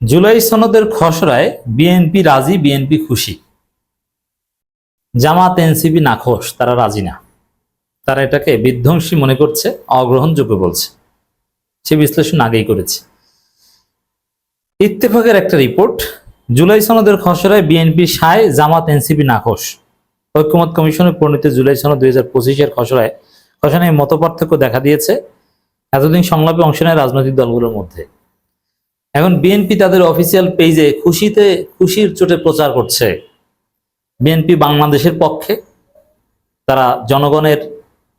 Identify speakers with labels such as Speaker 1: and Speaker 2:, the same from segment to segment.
Speaker 1: জুলাই সনদের খসড়ায় বিএনপি রাজি, বিএনপি খুশি। জামাত, এনসিপি নাখোশ, তারা রাজি না। তারা এটাকে বিধ্বংসী মনে করছে, অগ্রহণযোগ্য বলছে। সে বিশ্লেষণ আগেই করেছে। ইত্তেফাকের একটা রিপোর্ট, জুলাই সনদের খসড়ায় বিএনপি সায়, জামাত, এনসিপি নাখোশ। ঐক্যমত কমিশনের প্রণীত জুলাই সনদ দুই হাজার পঁচিশের খসড়ায় খসড়ায় মতপার্থক্য দেখা দিয়েছে, এতদিন সংলাপে অংশ নেয় রাজনৈতিক দলগুলোর মধ্যে। এখন বিএনপি তাদের অফিসিয়াল পেজে খুশিতে, খুশির চোটে প্রচার করছে। বিএনপি বাংলাদেশের পক্ষে, তারা জনগণের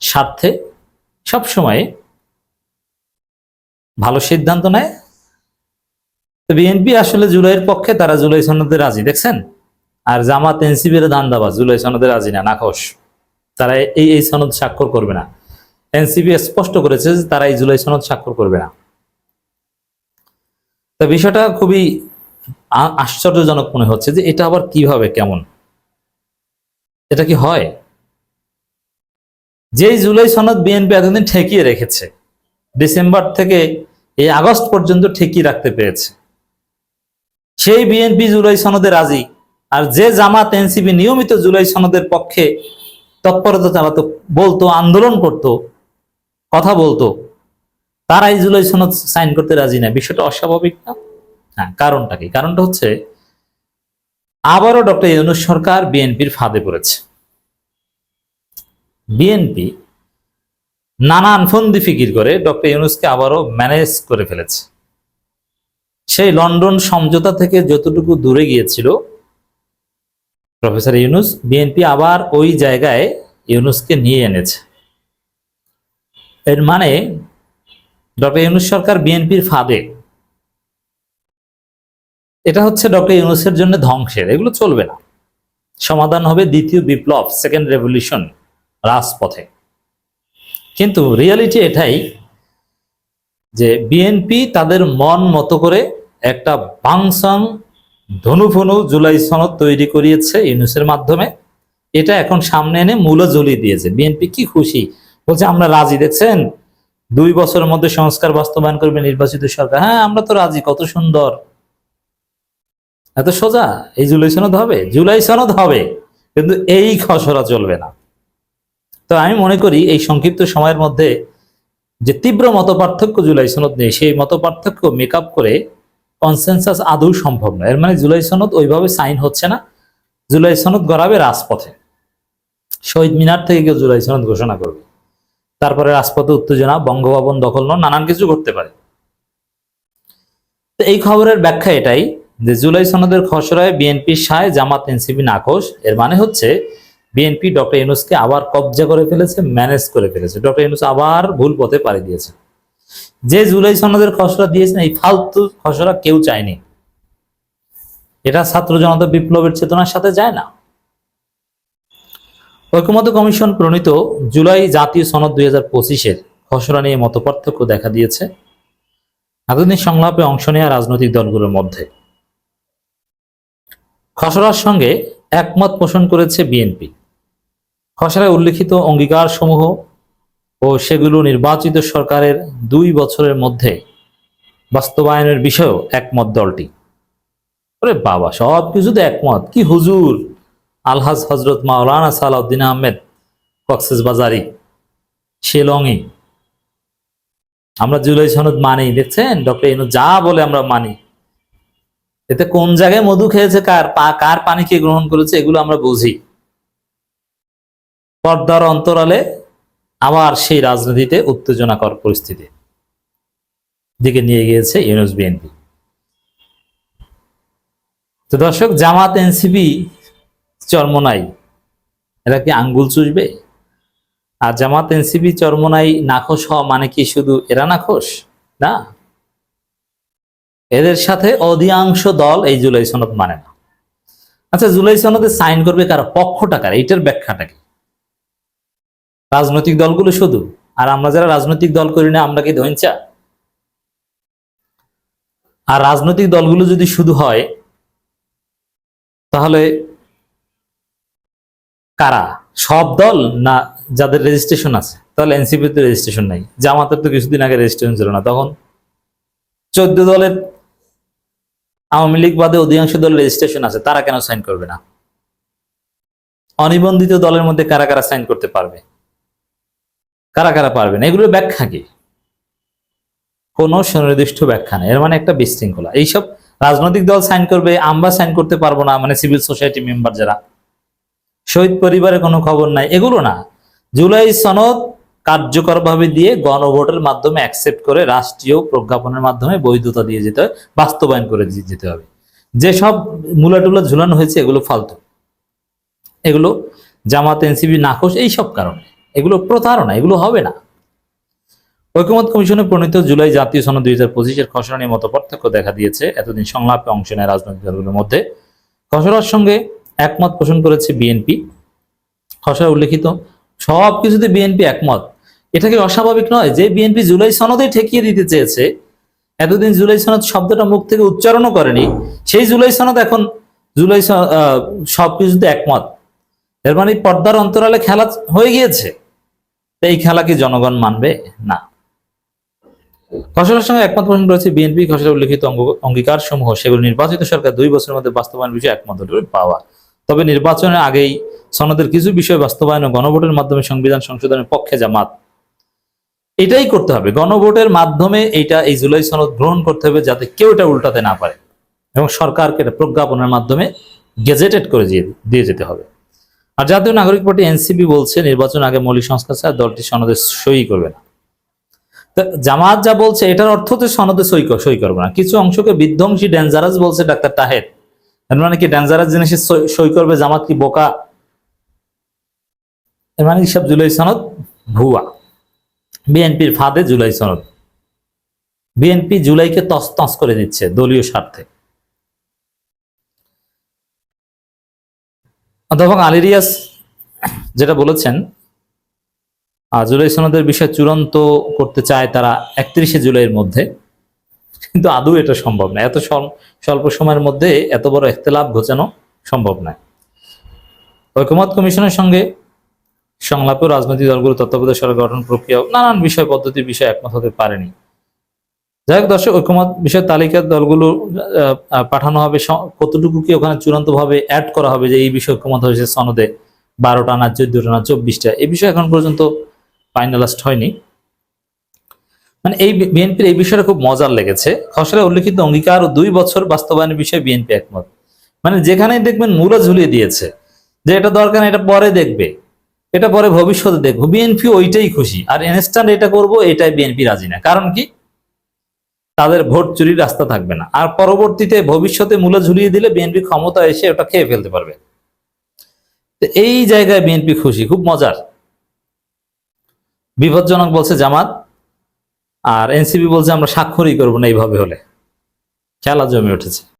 Speaker 1: স্বার্থে সবসময় ভালো সিদ্ধান্ত নেয়। তো বিএনপি আসলে জুলাইয়ের পক্ষে, তারা জুলাই সনদে রাজি, দেখছেন? আর জামাত এনসিবির দান্দাবাজ, জুলাই সনদে রাজি না, নাখোশ। তারা এই এই সনদ স্বাক্ষর করবে না। এনসিবি স্পষ্ট করেছে যে তারা এই জুলাই সনদ স্বাক্ষর করবে না। তা বিষয়টা খুবই আশ্চর্যজনক মনে হচ্ছে যে এটা আবার কীভাবে, কেমন? এটা কি হয়? যেই জুলাই সনদ বিএনপি এতদিন ঠেকিয়ে রেখেছে, ডিসেম্বর থেকে এই আগস্ট পর্যন্ত ঠেকিয়ে রাখতে পেরেছে। সেই বিএনপি জুলাই সনদে রাজি, আর যে জামাত এনসিপি নিয়মিত জুলাই সনদের পক্ষে তৎপরতা চালাতো, বলতো, আন্দোলন করত, কথা বলতো তারা জুলাই সনদ সাইন করতে রাজি না। বিষয়টা অস্বাভাবিক না? হ্যাঁ কারণটা কি? কারণটা হচ্ছে আবারও ডক্টর ইউনুস সরকার বিএনপির ফাঁদে পড়েছে। বিএনপি নানান ফন্দি ফিকির করে ডক্টর ইউনুসকে আবারও ম্যানেজ করে ফেলেছে। সেই লন্ডন সমঝোতা থেকে যতটুকু দূরে গিয়েছিল, প্রফেসর ইউনুস বিএনপি আবার ওই জায়গায় ইউনুসকে নিয়ে এনেছে। এর মানে ডক্টর ইউনুস সরকার বিএনপির ফাঁদে। এটা হচ্ছে ডক্টর ইউনুসের জন্য ধ্বংসের, এগুলো চলবে না। সমাধান হবে দ্বিতীয় বিপ্লব, সেকেন্ড রেভলিউশন, রাজপথে। কিন্তু রিয়ালিটি এটাই যে বিএনপি তাদের মন মতো করে একটা বাংসাং ধনুফনু জুলাই সনদ তৈরি করিয়েছে ইউনুসের মাধ্যমে। এটা এখন সামনে এনে মূল জ্বলিয়ে দিয়েছে। বিএনপি কি খুশি? বলছে, আমরা রাজি, দেখছেন? দুই বছরের মধ্যে সংস্কার বাস্তবায়ন করবে নির্বাচিত সরকার। হ্যাঁ আমরা তো রাজি, কত সুন্দর। এত সোজা? এই জুলাই সনদ হবে? জুলাই সনদ হবে, কিন্তু এই খসড়া চলবে না। তো আমি মনে করি এই সংক্ষিপ্ত সময়ের মধ্যে যে তীব্র মত পার্থক্য জুলাই সনদ নেই সেই মত পার্থক্য মেক করে কনসেনসাস আদৌ সম্ভব নয় এর মানে জুলাই সনদ ওইভাবে সাইন হচ্ছে না। জুলাই সনদ গড়াবে রাজপথে। শহীদ মিনার থেকে কেউ জুলাই সনদ ঘোষণা করবে। তারপরে রাজপথে উত্তেজনা, বঙ্গভবন দখল নানান কিছু ঘটতে পারে। তো এই খবরের ব্যাখ্যা এটাই যে জুলাই সনদের খসড়ায় বিএনপি সায় জামাত এনসিপি নাকশ এর মানে হচ্ছে বিএনপি ডক্টর ইউনুসকে আবার কবজা করে ফেলেছে, ম্যানেজ করে ফেলেছে। ডক্টর ইউনুস আবার ভুল পথে পাড়ি দিয়েছে। যে জুলাই সনদের খসড়া দিয়েছেন এই ফালতু খসড়া কেউ চায়নি। এটা ছাত্র জনতা বিপ্লবের চেতনার সাথে যায় না। ঐক্যমত কমিশন প্রণীত জুলাই জাতীয় সনদ দুই হাজার পঁচিশের খসড়া নিয়ে মতপার্থক্য দেখা দিয়েছে। এতদিন সংলাপে অংশ নেওয়া রাজনৈতিক দলগুলোর মধ্যে। খসড়ার সঙ্গে একমত পোষণ করেছে বিএনপি। খসড়ায় উল্লিখিত অঙ্গীকার সমূহ ও সেগুলো নির্বাচিত সরকারের দুই বছরের মধ্যে বাস্তবায়নের বিষয়েও একমত দলটি। বাবা সব কিছুতে একমত? কি হুজুর! আলহাজ হজরত মাওলানা সালাউদ্দিন আহমেদ, কক্সেস বাজারি শিলংয়ে আমরা জুলাই সনদ মানি, দেখছেন? ডক্টর ইনু যা বলে আমরা মানি। এতে কোন জায়গায় মধু খেয়েছে, কার কার পানি কে গ্রহণ করেছে, এগুলো আমরা বুঝি। পর্দার অন্তরালে আবার সেই রাজনীতিতে উত্তেজনাকর পরিস্থিতি। দিকে নিয়ে গিয়েছে ইউনুস বিএনপি। তো দর্শক, জামাত এনসিপি চরমনাই এরা কি আঙ্গুল চুষবে? আর জামাত এনসিপি চরমনাই নাখোশ হওয়া মানে কি শুধু এরা নাখোশ? না। এদের সাথে অধিকাংশ দল এই জুলাই সনদ মানে না। আচ্ছা জুলাই সনদে সাইন করবে কার? পক্ষটা কার? এইটার ব্যাখ্যাটা কি? রাজনৈতিক দলগুলো শুধু? আর আমরা যারা রাজনৈতিক দল করি না, আমরা কি ধৈঞ্চা আর রাজনৈতিক দলগুলো যদি শুধু হয়, তাহলে কারা? সব দল না যাদের রেজিস্ট্রেশন আছে? তাহলে এনসিপির তো রেজিস্ট্রেশন নাই। জামাতের তো কিছুদিন আগে রেজিস্ট্রেশন ছিল না। তখন চোদ্দ দলের আওয়ামী লীগ বাদে অধিকাংশ দলের রেজিস্ট্রেশন আছে। তারা কেন সাইন করবে না? অনিবন্ধিত দলের মধ্যে কারা কারা সাইন করতে পারবে? কারা কারা পারবে না? এগুলোর ব্যাখ্যা কি? কোনো সুনির্দিষ্ট ব্যাখ্যা নেই। এর মানে একটা বিশৃঙ্খলা। এইসব রাজনৈতিক দল সাইন করবে, আমরা সাইন করতে পারব না। মানে সিভিল সোসাইটি মেম্বার যারা শহীদ পরিবারের কোনো খবর নাই। এগুলো না। জুলাই সনদ কার্যকরভাবে দিয়ে গণভোটের মাধ্যমে অ্যাকসেপ্ট করে রাষ্ট্রীয় প্রজ্ঞাপনের মাধ্যমে বৈধতা দিয়ে যেতে হয়, বাস্তবায়ন করে যেতে হবে। যেসব মূলাটুলা ঝুলানো হয়েছে, এগুলো ফালতু। এগুলো জামাত এনসিবি নাকশ এইসব কারণে। এগুলো প্রতারণা, এগুলো হবে না। ঐকমত কমিশনে প্রণীত জুলাই জাতীয় সনদ দুই হাজার পঁচিশের খসড়া নিয়ে মত পার্থক্য দেখা দিয়েছে। এতদিন সংলাপে অংশ নেয় রাজনৈতিক দলগুলোর মধ্যে। খসড়ার সঙ্গে একমত পোষণ করেছে বিএনপি। খসড়া উল্লেখিত সব কিছুতে বিএনপি একমত। এটা কি অস্বাভাবিক নয় যে বিএনপি জুলাই সনদে ঠেকিয়ে দিতে চেয়েছে? এতদিন জুলাই সনদ শব্দটা মুখ থেকে উচ্চারণও করেনি। সেই জুলাই সনদ এখন জুলাই সব কিছুতে একমত। এর মানে পর্দার অন্তরালে খেলা হয়ে গিয়েছে। এই খেলা কি জনগণ মানবে? না। খসড়ার সঙ্গে একমত পোষণ করেছে বিএনপি। খসড়া উল্লেখিত অঙ্গীকার সমূহ সেগুলো নির্বাচিত সরকার দুই বছরের মধ্যে বাস্তবায়ন বিষয়ে একমত পাওয়া। তবে নির্বাচনের আগেই সনদের কিছু বিষয় বাস্তবায়ন ও গণভোটের মাধ্যমে সংবিধান সংশোধনের পক্ষে জামাত। এটাই করতে হবে। গণভোটের মাধ্যমে এইটা, এই জুলাই সনদ গ্রহণ করতে হবে যাতে কেউ এটা উল্টাতে না পারে এবং সরকারকে এটা প্রজ্ঞাপনের মাধ্যমে গেজেটেড করে দিয়ে যেতে হবে। আর জাতীয় নাগরিক পার্টি এনসিপি বলছে, নির্বাচন আগে মৌলিক সংস্কার ছাড়া দলটি সনদে সই করবে না। জামাত যা বলছে, এটার অর্থ তো সনদে সই সই করবে না। কিছু অংশকে বিধ্বংসী ডেঞ্জারাস বলছে ডাক্তার তাহের। এর মানে কি ডেঞ্জারাস জিনিসে সই- করবে জামাত কি বোকা? এর মানে সব জুলাই সনদ? ভুয়া। বিএনপির ফাঁদে জুলাই সনদ। বিএনপি জুলাইকে তসতস করে দিচ্ছে দলীয় স্বার্থে। অধ্যাপক আলিরিয়াস যেটা বলেছেন জুলাই সনদের বিষয় চূড়ান্ত করতে চায় তারা একত্রিশে জুলাইয়ের মধ্যে। কিন্তু আদৌ এটা সম্ভব না। এত স্বল্প সময়ের মধ্যে এত বড় ইখতলাফ ঘোচানো সম্ভব নয়। ঐকমত কমিশনের সঙ্গে সংলাপে রাজনৈতিক দলগুলো তত্ত্বাবধায়ক সরকার গঠন প্রক্রিয়া নানান বিষয়, পদ্ধতির বিষয়ে একমত হতে পারেনি। যাই হোক দর্শক, ঐক্যমত বিষয় তালিকার দলগুলো পাঠানো হবে। কতটুকু কি ওখানে চূড়ান্ত ভাবে অ্যাড করা হবে যে এই বিষয়ে ঐকমত হয়েছে সনদে বারোটা না, চোদ্দটা না, চব্বিশটা এই বিষয়ে এখন পর্যন্ত ফাইনালাইজড হয়নি। মানে এই বিএনপির এই বিষয়টা খুব মজার লেগেছে। খসড়া উল্লেখিত অঙ্গীকার ও দুই বছর বাস্তবায়নের বিষয়ে বিএনপি একমত। মানে যেখানেই দেখবেন মূলা ঝুলিয়ে দিয়েছে যে এটা দরকার এটা পরে দেখবে, এটা পরে ভবিষ্যতে দেখব। বিএনপি ওইটাই খুশি। আর ইনস্ট্যান্ট এটা করব, এটাই বিএনপি রাজি না। কারণ কি? তাদের ভোট চুরির রাস্তা থাকবে না। আর পরবর্তীতে ভবিষ্যতে মূলা ঝুলিয়ে দিলে বিএনপি ক্ষমতা এসে ওটা খেয়ে ফেলতে পারবে। এই জায়গায় বিএনপি খুশি। খুব মজার। বিপজ্জনক বলছে জামাত। আর এনসিবি বলছে আমরা স্বাক্ষরই করব না এইভাবে হলে। খেলা জমে উঠেছে।